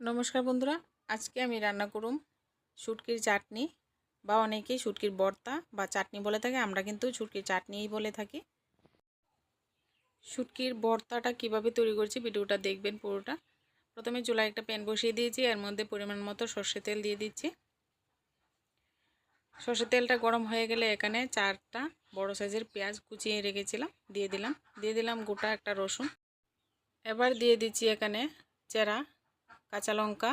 নমস্কার বন্ধুরা, আজকে আমি রান্না করুম শুটকির চাটনি বা অনেকেই শুটকির বর্তা বা চাটনি বলে থাকে, আমরা কিন্তু শুটকির চাটনিই বলে থাকি। শুটকির বর্তাটা কীভাবে তৈরি করছি ভিডিওটা দেখবেন পুরোটা। প্রথমে চুলায় একটা প্যান বসিয়ে দিয়েছি, এর মধ্যে পরিমাণ মতো সর্ষে তেল দিয়ে দিচ্ছি। সর্ষে তেলটা গরম হয়ে গেলে এখানে চারটা বড় সাইজের পেঁয়াজ কুচিয়ে রেখেছিলাম, দিয়ে দিলাম। দিয়ে দিলাম গোটা একটা রসুন। এবার দিয়ে দিচ্ছি এখানে চেরা কাঁচা লঙ্কা,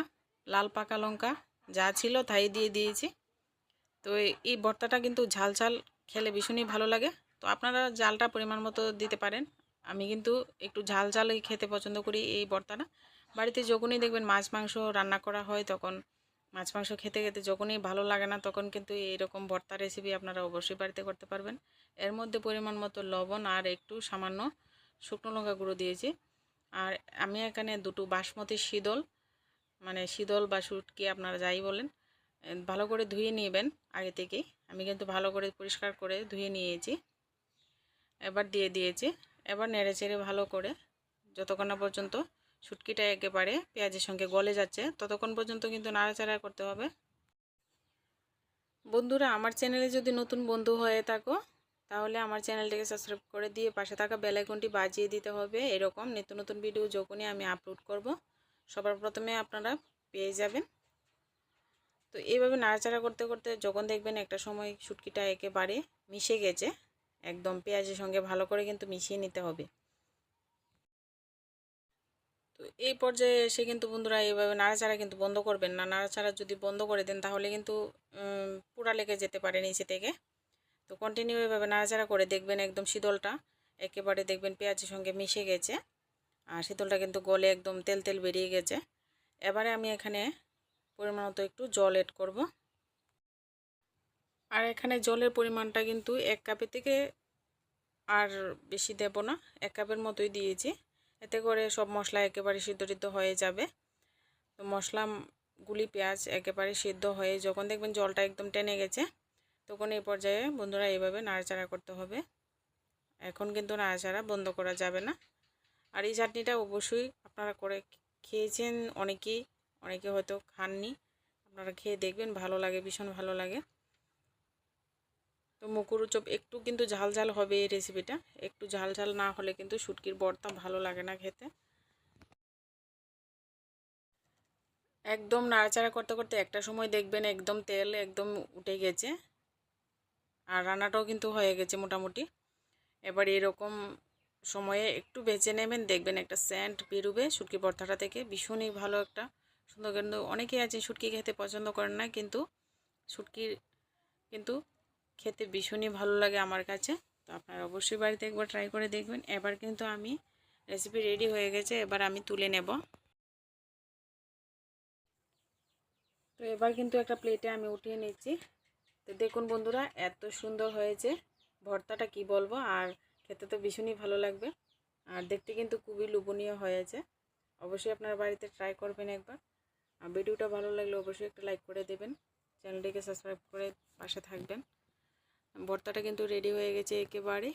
লাল পাকা লঙ্কা, যা ছিল তাই দিয়ে দিয়েছি। তো এই ভর্তাটা কিন্তু ঝাল ঝাল খেলে ভীষণই ভালো লাগে। তো আপনারা জালটা পরিমাণ মতো দিতে পারেন। আমি কিন্তু একটু ঝাল ঝালই খেতে পছন্দ করি এই ভর্তাটা। বাড়িতে যখনই দেখবেন মাছ মাংস রান্না করা হয়, তখন মাছ মাংস খেতে খেতে যখনই ভালো লাগে না, তখন কিন্তু এইরকম ভর্তা রেসিপি আপনারা অবশ্যই বাড়িতে করতে পারবেন। এর মধ্যে পরিমাণ মতো লবণ আর একটু সামান্য শুকনো লঙ্কা গুঁড়ো দিয়েছি। আর আমি এখানে দুটো বাসমতি শীতল মানে শীতল বা শুটকি আপনারা যাই বলেন ভালো করে ধুয়ে নেবেন আগে থেকেই। আমি কিন্তু ভালো করে পরিষ্কার করে ধুয়ে নিয়েছি। এবার দিয়ে দিয়েছি। এবার নেড়ে চেড়ে ভালো করে যতক্ষণ না পর্যন্ত শুটকিটা একেবারে পেঁয়াজের সঙ্গে গলে যাচ্ছে, ততক্ষণ পর্যন্ত কিন্তু নাড়াচাড়া করতে হবে। বন্ধুরা, আমার চ্যানেলে যদি নতুন বন্ধু হয়ে থাকো, তাহলে আমার চ্যানেলটিকে সাবস্ক্রাইব করে দিয়ে পাশে থাকা বেলাইকনটি বাজিয়ে দিতে হবে। এরকম নিত্য নতুন ভিডিও যখনই আমি আপলোড করব সবার প্রথমে আপনারা পেয়ে যাবেন। তো এইভাবে নাড়াচাড়া করতে করতে যখন দেখবেন একটা সময় শুটকিটা একেবারে মিশে গেছে, একদম পেঁয়াজের সঙ্গে ভালো করে কিন্তু মিশিয়ে নিতে হবে। তো এই পর্যায়ে এসে কিন্তু বন্ধুরা এইভাবে নাড়াচাড়া কিন্তু বন্ধ করবেন না। নাড়াচাড়া যদি বন্ধ করে দেন তাহলে কিন্তু পুরা লেগে যেতে পারে নিচে থেকে। তো কন্টিনিউ এভাবে নাড়াচাড়া করে দেখবেন একদম শীতলটা একেবারে দেখবেন পেঁয়াজের সঙ্গে মিশে গেছে। আর শীতলটা কিন্তু গলে একদম তেল তেল বেরিয়ে গেছে। এবারে আমি এখানে পরিমাণ মতো একটু জল এড করব। আর এখানে জলের পরিমাণটা কিন্তু এক কাপের থেকে আর বেশি দেব না, এক কাপের মতোই দিয়েছি। এতে করে সব মশলা একেবারে সিদ্ধ হয়ে যাবে। তো মশলা গুলি, পেঁয়াজ একেবারে সিদ্ধ হয়ে যখন দেখবেন জলটা একদম টেনে গেছে, তখন এই পর্যায়ে বন্ধুরা এইভাবে নাড়াচাড়া করতে হবে। এখন কিন্তু নাড়াচাড়া বন্ধ করা যাবে না। আর এই চাটনিটা অবশ্যই আপনারা করে খেয়েছেন অনেকেই, অনেকে হয়তো খাননি। আপনারা খেয়ে দেখবেন, ভালো লাগে, ভীষণ ভালো লাগে। তো মুকুরুচপ একটু কিন্তু ঝাল ঝাল হবে এই রেসিপিটা একটু ঝাল ঝাল না হলে কিন্তু শুটকির বর্তা ভালো লাগে না খেতে। একদম নাড়াচাড়া করতে করতে একটা সময় দেখবেন একদম তেল একদম উঠে গেছে। আর রান্নাটাও কিন্তু হয়ে গেছে মোটামুটি। এবার এরকম সময়ে একটু বেছে নেবেন, দেখবেন একটা স্যান্ট বেরোবে। শুটকি ভর্তাটা থেকে ভীষণই ভালো একটা। সুন্দর কিন্তু অনেকেই আছে শুটকি খেতে পছন্দ করেন না, কিন্তু শুটকির কিন্তু খেতে ভীষণই ভালো লাগে আমার কাছে। তো আপনারা অবশ্যই বাড়িতে একবার ট্রাই করে দেখবেন। এবার কিন্তু আমি রেসিপি রেডি হয়ে গেছে, এবার আমি তুলে নেব। তো এবার কিন্তু একটা প্লেটে আমি উঠিয়ে নিচ্ছি। তো দেখুন বন্ধুরা, এত সুন্দর হয়েছে। ভর্তাটা কি বলব? আর খেতে তো ভীষণই ভালো লাগবে। আর দেখতে কিন্তু খুবই লোভনীয় হয়েছে। অবশ্যই আপনার বাড়িতে ট্রাই করবেন একবার। আর ভিডিওটা ভালো লাগলে অবশ্যই একটা লাইক করে দেবেন। চ্যানেলটিকে সাবস্ক্রাইব করে পাশে থাকবেন। ভর্তাটা কিন্তু রেডি হয়ে গেছে একেবারে।